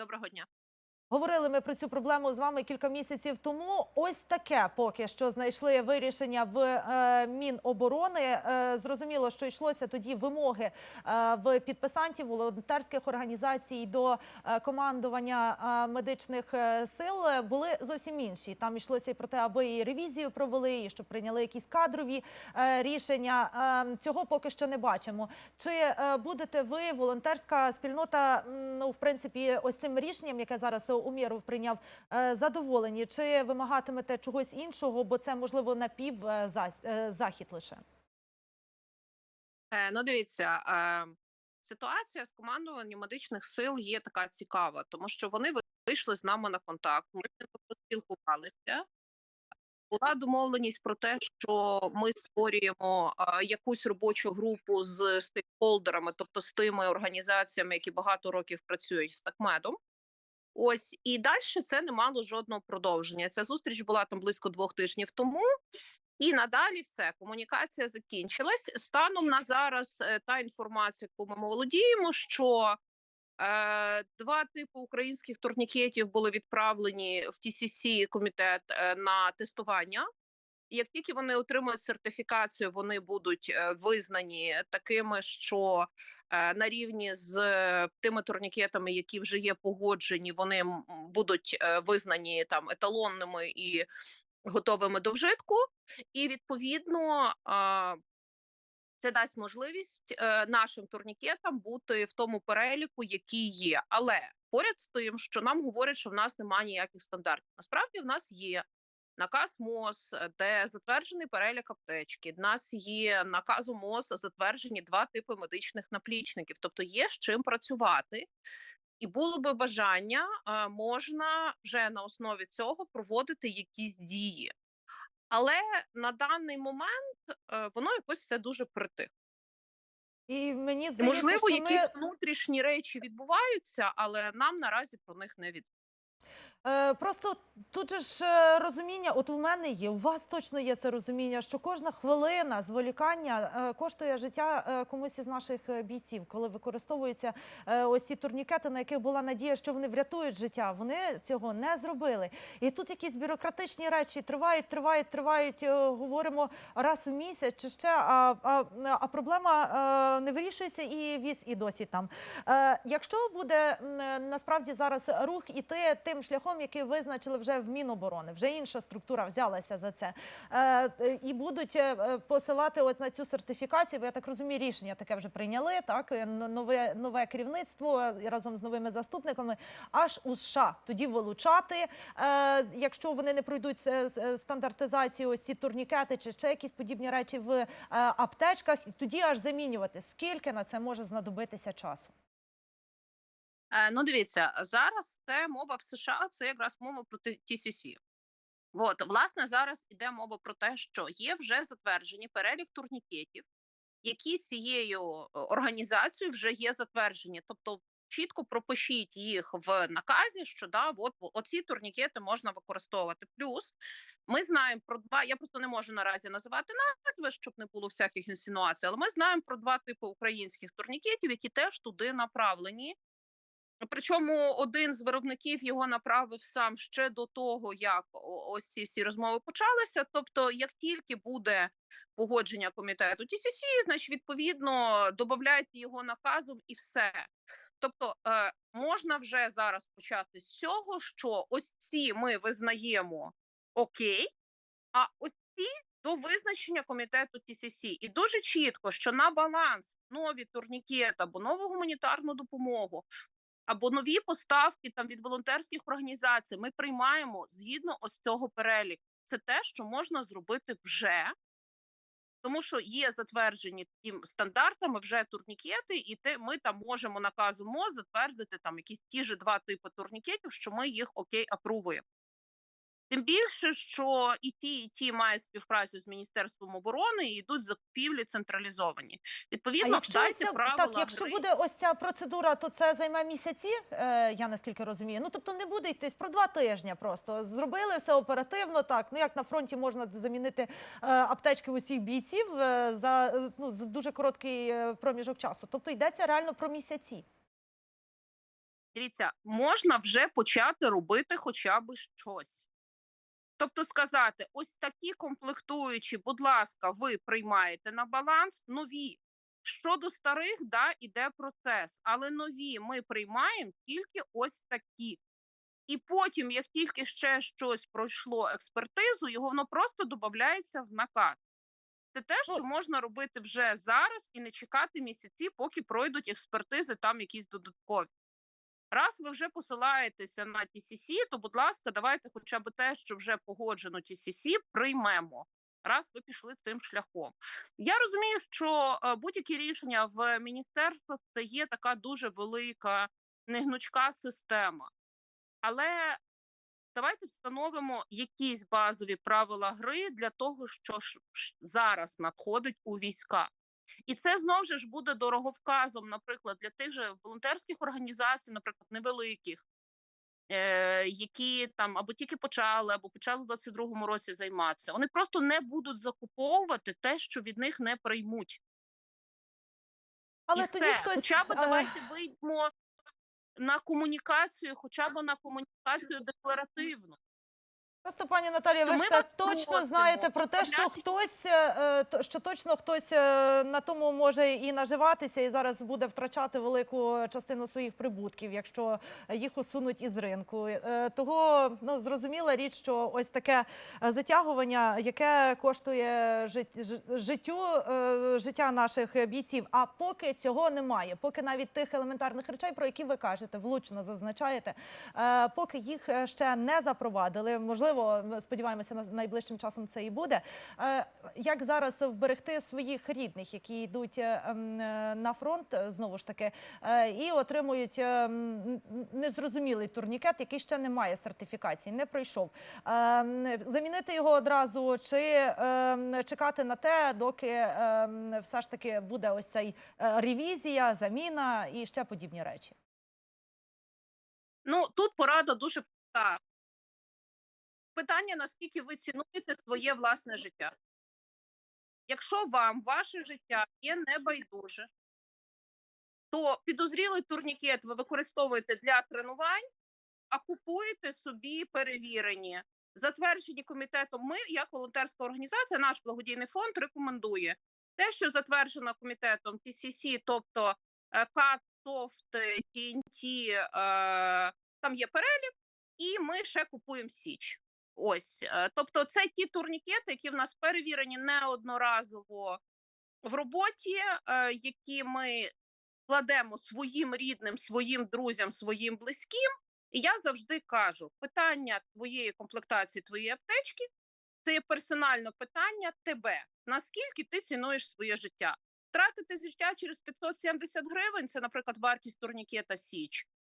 Доброго дня. Говорили ми про цю проблему з вами кілька місяців тому. Ось таке поки що знайшли вирішення в е, Міноборони. Е, зрозуміло, що йшлося тоді вимоги е, в підписантів волонтерських організацій до командування медичних сил були зовсім інші. Там йшлося і про те, аби і ревізію провели, і щоб прийняли якісь кадрові рішення. Цього поки що не бачимо. Чи будете ви, волонтерська спільнота, ну в принципі, ось цим рішенням, яке зараз Умєров прийняв, е, задоволені? Чи вимагатимете чогось іншого, бо це можливо напів е, е, лише? Ну, дивіться, ситуація з командуванням медичних сил є така цікава, тому що вони ви- вийшли з нами на контакт. Ми поспілкувалися. Була домовленість про те, що ми створюємо якусь робочу групу з стейкхолдерами, тобто з тими організаціями, які багато років працюють з такмедом. Ось і далі це не мало жодного продовження. Ця зустріч була там близько двох тижнів тому. І надалі все комунікація закінчилась. Станом на зараз е, та інформація, яку ми володіємо, що е, два типи українських турнікетів були відправлені в TCC комітет е, на тестування. Як тільки вони отримують сертифікацію, вони будуть е, визнані такими, що на рівні з е, тими турнікетами, які вже є погоджені, вони будуть е, визнані там еталонними і готовими до вжитку. І відповідно це дасть можливість е, нашим турнікетам бути в тому переліку, який є. Але поряд з тим, що нам говорять, що в нас немає ніяких стандартів. Насправді в нас є наказ МОЗ, е, де затверджений перелік аптечки. В нас є наказу МОЗ затверджені два типи медичних наплічників, тобто є з чим працювати. І було би бажання, е, можна вже на основі цього проводити якісь дії. Але на даний момент е, воно якось все дуже притихло. І мені здається, Можливо, що ми... якісь внутрішні речі відбуваються, але нам наразі про них не відомо. Е, Просто тут же ж е, розуміння, от у мене є, у вас точно є це розуміння, що кожна хвилина зволікання е, коштує життя комусь із наших бійців, коли використовуються ось ці турнікети, на яких була надія, що вони врятують життя. Вони цього не зробили. І тут якісь бюрократичні речі тривають, тривають, тривають. Говоримо раз в місяць чи ще. А, а, а проблема не вирішується і віз і досі там. Якщо буде насправді зараз рух іти тим шляхом, який визначили вже в Міноборони, вже інша структура взялася за це, е, е, і будуть е, посилати от на цю сертифікацію, бо я так розумію, рішення таке вже прийняли. Так нове нове керівництво разом з новими заступниками, аж у США тоді вилучати, якщо вони не пройдуть стандартизацію, ось ці турнікети чи ще якісь подібні речі в аптечках, тоді аж замінювати. Скільки на це може знадобитися часу? Е, Ну, дивіться, зараз це мова в США, це якраз мова про TCC. От, власне, зараз іде мова про те, що є вже затверджені перелік турнікетів, які цією е, організацією вже є затверджені. Тобто чітко пропишіть їх в наказі, що да, от оці турнікети можна використовувати. Плюс ми знаємо про два. Я просто не можу наразі називати назви, щоб не було всяких інсинуацій, але ми знаємо про два типи українських турнікетів, які теж туди направлені. Причому один з виробників його направив сам ще до того, як ось ці всі розмови почалися. Тобто, як тільки буде погодження комітету TCC, значить відповідно додавайте його наказом і все. Тобто е, можна вже зараз почати з цього, що ось ці ми визнаємо окей, а ось ці до визначення комітету TCC. І дуже чітко, що на баланс нові турнікети або нову гуманітарну допомогу або нові поставки там від волонтерських організацій ми приймаємо згідно ось цього переліку. Це те, що можна зробити вже, тому що є затверджені тим стандартами вже турнікети, і те ми там можемо наказом МОЗ затвердити там якісь ті ж два типи турнікетів, що ми їх окей апрувуємо. Тим більше, що і ті, і ті мають співпрацю з Міністерством оборони і йдуть закупівлі централізовані. Відповідно, а якщо дайте ця, правила так, якщо гри. буде ось ця процедура, то це займе місяці. Е, я наскільки розумію. Ну тобто не буде йтись про два тижні. Просто зробили все оперативно. Так ну як на фронті можна замінити е, аптечки усіх бійців е, за е, ну за дуже короткий е, проміжок часу. Тобто йдеться реально про місяці. Дивіться, можна вже почати робити хоча б щось. Тобто сказати: ось такі комплектуючі, будь ласка, ви приймаєте на баланс нові. Щодо старих, да, іде процес, але нові ми приймаємо тільки ось такі. І потім, як тільки ще щось пройшло експертизу, його воно просто додається в наказ. Це те, Ну- що можна робити вже зараз і не чекати місяці, поки пройдуть експертизи, там якісь додаткові. Раз ви вже посилаєтеся на TCC, то, будь ласка, давайте хоча б те, що вже погоджено TCC, приймемо. Раз ви пішли цим шляхом. Я розумію, що е, будь-які рішення в міністерствах це є така дуже велика негнучка система. Але давайте встановимо якісь базові правила гри для того, що зараз надходить у війська. І це знову ж буде дороговказом, наприклад, для тих же волонтерських організацій, наприклад, невеликих, е, які там або тільки почали, або почали в 22-му році займатися. Вони просто не будуть закуповувати те, що від них не приймуть. Але і тоді все. хтось Хоча б е, давайте вийдемо на комунікацію, хоча б на комунікацію декларативну. Просто пані Наталія, ви Ми ж вас точно просимо знаєте про те, що хтось е, е, що точно хтось е, на тому може і наживатися, і зараз буде втрачати велику частину своїх прибутків, якщо їх усунуть із ринку. Того ну зрозуміла річ, що ось таке затягування, яке коштує жит- життю життя наших бійців. А поки цього немає, поки навіть тих елементарних речей, про які ви кажете, влучно зазначаєте, Поки їх ще не запровадили, можливо, ми сподіваємося, на- найближчим часом це і буде. Е, Як зараз вберегти своїх рідних, які йдуть е, ем, е, на фронт знову ж таки, і отримують незрозумілий турнікет, який ще не має сертифікації, не пройшов. Замінити його одразу чи чекати на те, доки все ж таки буде ось цей ревізія, заміна і ще подібні речі. Ну тут порада дуже проста. Питання, наскільки ви цінуєте своє власне життя. Якщо вам ваше життя є небайдуже, то підозрілий турнікет ви використовуєте для тренувань, а купуєте собі перевірені. Затверджені комітетом, ми, як волонтерська організація, наш благодійний фонд рекомендує те, що затверджено комітетом TCC, тобто е, КАТ, СОФТ, TNT, е, там є перелік, і ми ще купуємо Січ. Ось, е, тобто, це ті турнікети, які в нас перевірені неодноразово в роботі, е, які ми кладемо своїм рідним, своїм друзям, своїм близьким. І я завжди кажу: питання твоєї комплектації, твоєї аптечки це є персональне питання тебе. Наскільки ти цінуєш своє життя? Втратити життя через 570 гривень це, наприклад, вартість турнікета Січ.